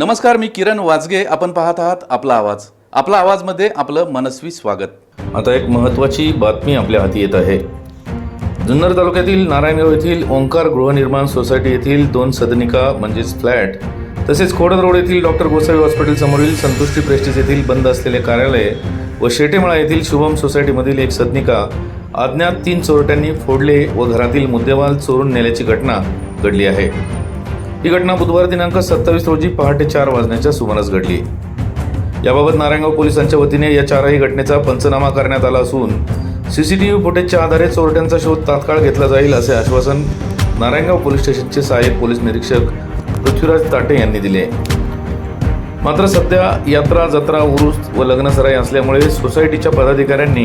नमस्कार मी किरण वाजगे. आपण पाहत आहात आपला आवाज. आपला आवाजमध्ये आपलं मनस्वी स्वागत. आता एक महत्त्वाची बातमी आपल्या हाती येत आहे. जुन्नर तालुक्यातील नारायणगाव येथील ओंकार गृहनिर्माण सोसायटी येथील दोन सदनिका म्हणजेच फ्लॅट तसेच खोडद रोड येथील डॉक्टर गोसावी हॉस्पिटल समोरील संतुष्टी प्रेस्टिस येथील बंद असलेले कार्यालय व शेटेमळा येथील शुभम सोसायटीमधील एक सदनिका अज्ञात तीन चोरट्यांनी फोडले व घरातील मुद्देमाल चोरून नेल्याची घटना घडली आहे. ही घटना बुधवार दिनांक सत्तावीस रोजी पहाटे चार वाजण्याच्या सुमारास घडली. याबाबत नारायणगाव पोलिसांच्या वतीने या चारही घटनेचा पंचनामा करण्यात आला असून सीसीटीव्ही फुटेजच्या आधारे चोरट्यांचा शोध तात्काळ घेतला जाईल असे आश्वासन नारायणगाव पोलीस स्टेशनचे सहाय्यक पोलीस निरीक्षक पृथ्वीराज ताटे यांनी दिले. मात्र सध्या यात्रा जत्रा उरुस व लग्नसराई असल्यामुळे सोसायटीच्या पदाधिकाऱ्यांनी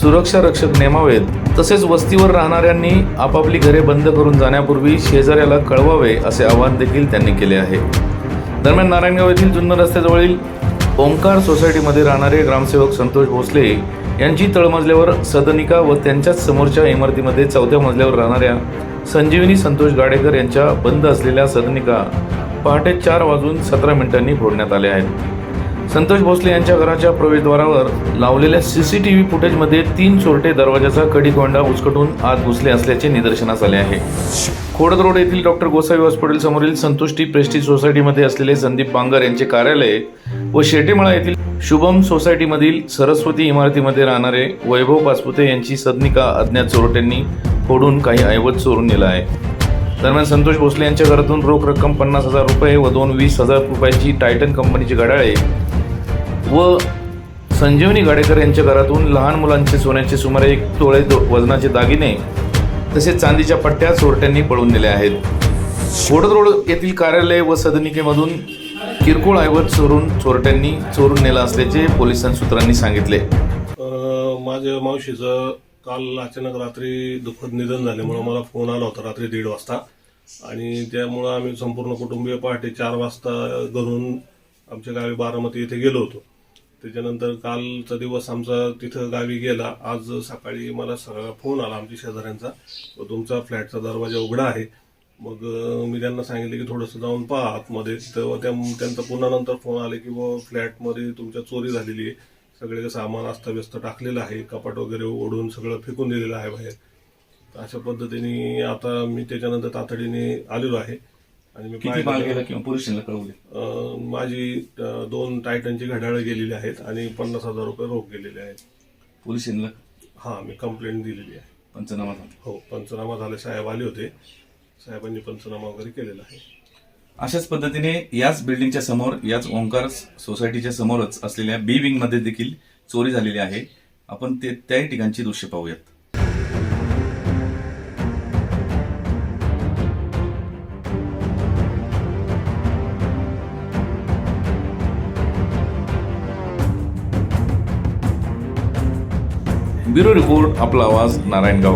सुरक्षा रक्षक नेमावेत तसेच वस्तीवर राहणाऱ्यांनी आपापली घरे बंद करून जाण्यापूर्वी शेजाऱ्याला कळवावे असे आवाहन देखील त्यांनी केले आहे. दरम्यान नारायणगाव येथील जुन्नर रस्त्याजवळील ओंकार सोसायटीमध्ये राहणारे ग्रामसेवक संतोष भोसले यांची तळमजल्यावर सदनिका व त्यांच्याच समोरच्या इमारतीमध्ये चौथ्या मजल्यावर राहणाऱ्या संजीवनी संतोष गाडेकर यांच्या बंद असलेल्या सदनिका पहाटे चार वाजून सतरा मिनिटांनी फोडण्यात आल्या आहेत. संतोष भोसले यांच्या घराच्या प्रवेशद्वारावर लावलेल्या सीसीटीव्ही फुटेजमध्ये तीन चोरटे दरवाजाचा कडीकोंडा उचकटून आत घुसले असल्याचे निदर्शनास आले आहे. खोडद रोड येथील डॉक्टर गोसावी हॉस्पिटल समोरील संतुष्टी प्रेस्टीज सोसायटीमध्ये असलेले संदीप बांगर यांचे कार्यालय व शेटेमळा येथील शुभम सोसायटीमधील सरस्वती इमारतीमध्ये राहणारे वैभव पासपुते यांची सदनिका अज्ञात चोरट्यांनी फोडून काही ऐवज चोरून नेला आहे. दरम्यान संतोष भोसले यांच्या घरातून रोख रक्कम पन्नास हजार रुपये व दोन वीस हजार रुपयाची टायटन कंपनीची घड्याळे व संजीवनी गाडेकर यांच्या घरातून लहान मुलांचे सोन्याचे सुमारे एक तोळे वजनाचे दागिने तसेच चांदीच्या पट्ट्या चोरट्यांनी पळून दिल्या आहेत. घोडदरोड येथील कार्यालय व सदनिकेमधून किरकोळ ऐवज चोरून चोरट्यांनी चोरून नेला असल्याचे पोलिसां सूत्रांनी सांगितले. माझ्या मावशीचं काल अचानक रात्री दुःखद निधन झाल्यामुळं मला फोन आला होता रात्री दीड वाजता. आणि त्यामुळं आम्ही संपूर्ण कुटुंबीय पहाटे चार वाजता घरून आमच्या गावी बारामती येथे गेलो होतो. त्याच्यानंतर कालचा दिवस आमचा तिथं गावी गेला. आज सकाळी मला सगळा फोन आला आमच्या शेजाऱ्यांचा. व तुमचा फ्लॅटचा दरवाजा उघडा आहे. मग मी त्यांना सांगितलं की थोडंसं जाऊन पहा आतमध्ये. तेव्हा त्या त्यांचा पुन्हा नंतर फोन आले की बुवा फ्लॅटमध्ये तुमच्या चोरी झालेली आहे. सगळे सामान अस्तव्यस्त टाकलेलं आहे. कपाट वगैरे ओढून सगळं फेकून दिलेलं आहे बाहेर. अशा पद्धतीने आता मी त्याच्यानंतर तातडीने आलेलो आहे. आणि मी किती माल तर, गेला. किंवा पोलिसांना कळवले? अं, माझी अं, दोन टायटनची घड्याळं गेलेली आहेत आणि पन्नास हजार रुपये रोख गेलेले आहेत. पोलिसांना हा मी कंप्लेंट दिलेली आहे. पंचनामा झाला. हो पंचनामा झाले. साहेब आले होते. साहेबांनी पंचनामा वगैरे केलेला आहे. अशाच पद्धतीने याच बिल्डिंगच्या समोर याच ओंकार सोसायटीच्या समोरच असलेल्या बी विंगमध्ये देखील चोरी झालेली आहे. आपण ते त्याही ठिकाणची दृश्य पाहूयात. ब्युरो रिपोर्ट आपला आवाज नारायणगाव.